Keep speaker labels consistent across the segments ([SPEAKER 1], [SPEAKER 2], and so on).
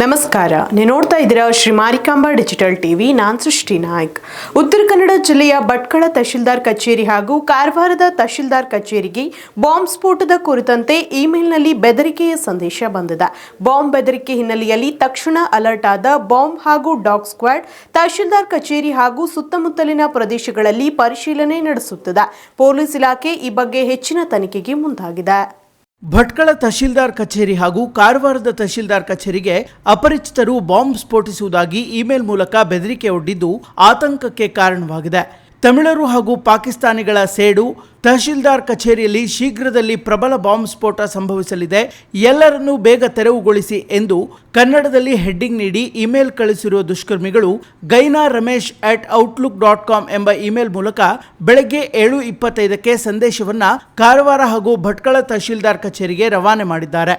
[SPEAKER 1] ನಮಸ್ಕಾರ. ನೀವು ನೋಡ್ತಾ ಇದ್ದೀರಾ ಶ್ರೀ ಮಾರಿಕಾಂಬಾ ಡಿಜಿಟಲ್ ಟಿವಿ. ನಾನ್ ಸೃಷ್ಟಿ ನಾಯ್ಕ್. ಉತ್ತರ ಕನ್ನಡ ಜಿಲ್ಲೆಯ ಭಟ್ಕಳ ತಹಶೀಲ್ದಾರ್ ಕಚೇರಿ ಹಾಗೂ ಕಾರವಾರದ ತಹಶೀಲ್ದಾರ್ ಕಚೇರಿಗೆ ಬಾಂಬ್ ಸ್ಫೋಟದ ಕುರಿತಂತೆ ಇಮೇಲ್ನಲ್ಲಿ ಬೆದರಿಕೆಯ ಸಂದೇಶ ಬಂದಿದೆ. ಬಾಂಬ್ ಬೆದರಿಕೆ ಹಿನ್ನೆಲೆಯಲ್ಲಿ ತಕ್ಷಣ ಅಲರ್ಟ್ ಆದ ಬಾಂಬ್ ಹಾಗೂ ಡಾಗ್ ಸ್ಕ್ವಾಡ್ ತಹಶೀಲ್ದಾರ್ ಕಚೇರಿ ಹಾಗೂ ಸುತ್ತಮುತ್ತಲಿನ ಪ್ರದೇಶಗಳಲ್ಲಿ ಪರಿಶೀಲನೆ ನಡೆಸುತ್ತಿದೆ. ಪೊಲೀಸ್ ಇಲಾಖೆ ಈ ಬಗ್ಗೆ ಹೆಚ್ಚಿನ ತನಿಖೆಗೆ ಮುಂದಾಗಿದೆ.
[SPEAKER 2] ಭಟ್ಕಳ ತಹಶೀಲ್ದಾರ್ ಕಚೇರಿ ಹಾಗೂ ಕಾರವಾರದ ತಹಶೀಲ್ದಾರ್ ಕಚೇರಿಗೆ ಅಪರಿಚಿತರು ಬಾಂಬ್ ಸ್ಫೋಟಿಸುವುದಾಗಿ ಇಮೇಲ್ ಮೂಲಕ ಬೆದರಿಕೆ ಒಡ್ಡಿದ್ದು ಆತಂಕಕ್ಕೆ ಕಾರಣವಾಗಿದೆ. ತಮಿಳರು ಹಾಗೂ ಪಾಕಿಸ್ತಾನಿಗಳ ಸೇಡು ತಹಶೀಲ್ದಾರ್ ಕಚೇರಿಯಲ್ಲಿ ಶೀಘ್ರದಲ್ಲಿ ಪ್ರಬಲ ಬಾಂಬ್ ಸ್ಫೋಟ ಸಂಭವಿಸಲಿದೆ. ಎಲ್ಲರನ್ನೂ ಬೇಗ ತೆರವುಗೊಳಿಸಿ ಎಂದು ಕನ್ನಡದಲ್ಲಿ ಹೆಡ್ಡಿಂಗ್ ನೀಡಿ ಇಮೇಲ್ ಕಳಿಸಿರುವ ದುಷ್ಕರ್ಮಿಗಳು ಗೈನಾ Ramesh at outlook dot com ಎಂಬ ಇಮೇಲ್ ಮೂಲಕ ಬೆಳಗ್ಗೆ ಏಳು ಇಪ್ಪತ್ತೈದಕ್ಕೆ ಸಂದೇಶವನ್ನ ಕಾರವಾರ ಹಾಗೂ ಭಟ್ಕಳ ತಹಶೀಲ್ದಾರ್ ಕಚೇರಿಗೆ ರವಾನೆ ಮಾಡಿದ್ದಾರೆ.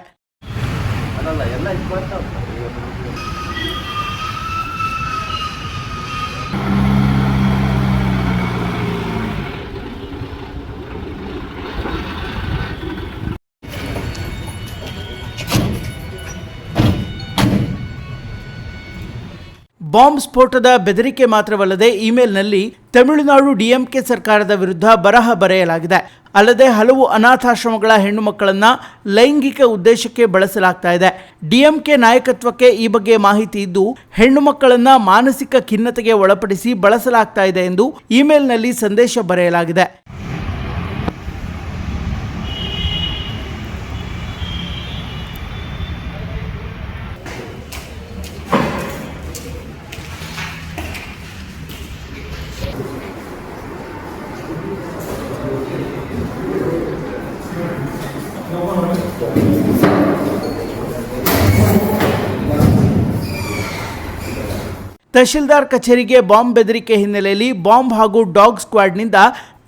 [SPEAKER 2] ಬಾಂಬ್ ಸ್ಫೋಟದ ಬೆದರಿಕೆ ಮಾತ್ರವಲ್ಲದೆ ಇಮೇಲ್ನಲ್ಲಿ ತಮಿಳುನಾಡು ಡಿಎಂಕೆ ಸರ್ಕಾರದ ವಿರುದ್ಧ ಬರಹ ಬರೆಯಲಾಗಿದೆ. ಅಲ್ಲದೆ ಹಲವು ಅನಾಥಾಶ್ರಮಗಳ ಹೆಣ್ಣು ಮಕ್ಕಳನ್ನ ಲೈಂಗಿಕ ಉದ್ದೇಶಕ್ಕೆ ಬಳಸಲಾಗ್ತಾ ಇದೆ. ಡಿಎಂಕೆ ನಾಯಕತ್ವಕ್ಕೆ ಈ ಬಗ್ಗೆ ಮಾಹಿತಿ ಇದ್ದು ಹೆಣ್ಣು ಮಕ್ಕಳನ್ನ ಮಾನಸಿಕ ಖಿನ್ನತೆಗೆ ಒಳಪಡಿಸಿ ಬಳಸಲಾಗ್ತಾ ಇದೆ ಎಂದು ಇಮೇಲ್ನಲ್ಲಿ ಸಂದೇಶ ಬರೆಯಲಾಗಿದೆ. ತಹಶೀಲ್ದಾರ್ ಕಚೇರಿಗೆ ಬಾಂಬ್ ಬೆದರಿಕೆ ಹಿನ್ನೆಲೆಯಲ್ಲಿ ಬಾಂಬ್ ಹಾಗೂ ಡಾಗ್ ಸ್ಕ್ವಾಡ್ನಿಂದ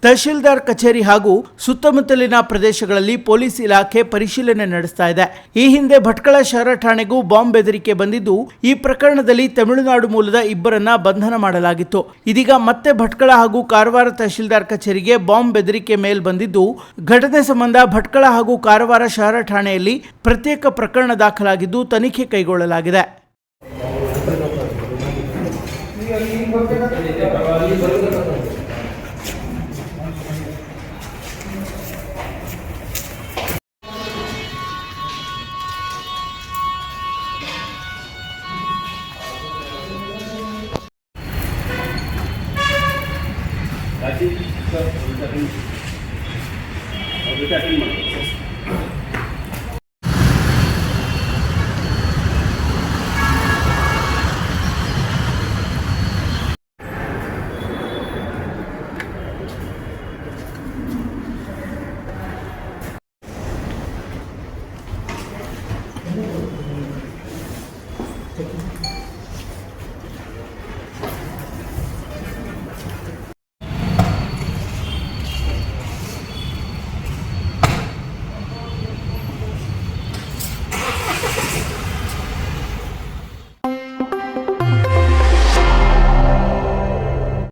[SPEAKER 2] ತಹಶೀಲ್ದಾರ್ ಕಚೇರಿ ಹಾಗೂ ಸುತ್ತಮುತ್ತಲಿನ ಪ್ರದೇಶಗಳಲ್ಲಿ ಪೊಲೀಸ್ ಇಲಾಖೆ ಪರಿಶೀಲನೆ ನಡೆಸ್ತಾ ಇದೆ. ಈ ಹಿಂದೆ ಭಟ್ಕಳ ಶಹರ ಠಾಣೆಗೂ ಬಾಂಬ್ ಬೆದರಿಕೆ ಬಂದಿದ್ದು, ಈ ಪ್ರಕರಣದಲ್ಲಿ ತಮಿಳುನಾಡು ಮೂಲದ ಇಬ್ಬರನ್ನ ಬಂಧನ ಮಾಡಲಾಗಿತ್ತು. ಇದೀಗ ಮತ್ತೆ ಭಟ್ಕಳ ಹಾಗೂ ಕಾರವಾರ ತಹಶೀಲ್ದಾರ್ ಕಚೇರಿಗೆ ಬಾಂಬ್ ಬೆದರಿಕೆ ಮೇಲ್ ಬಂದಿದ್ದು, ಘಟನೆ ಸಂಬಂಧ ಭಟ್ಕಳ ಹಾಗೂ ಕಾರವಾರ ಶಹರ ಠಾಣೆಯಲ್ಲಿ ಪ್ರತ್ಯೇಕ ಪ್ರಕರಣ ದಾಖಲಾಗಿದ್ದು, ತನಿಖೆ ಕೈಗೊಳ್ಳಲಾಗಿದೆ. राजीव सर उलटा करेंगे और उलटा करेंगे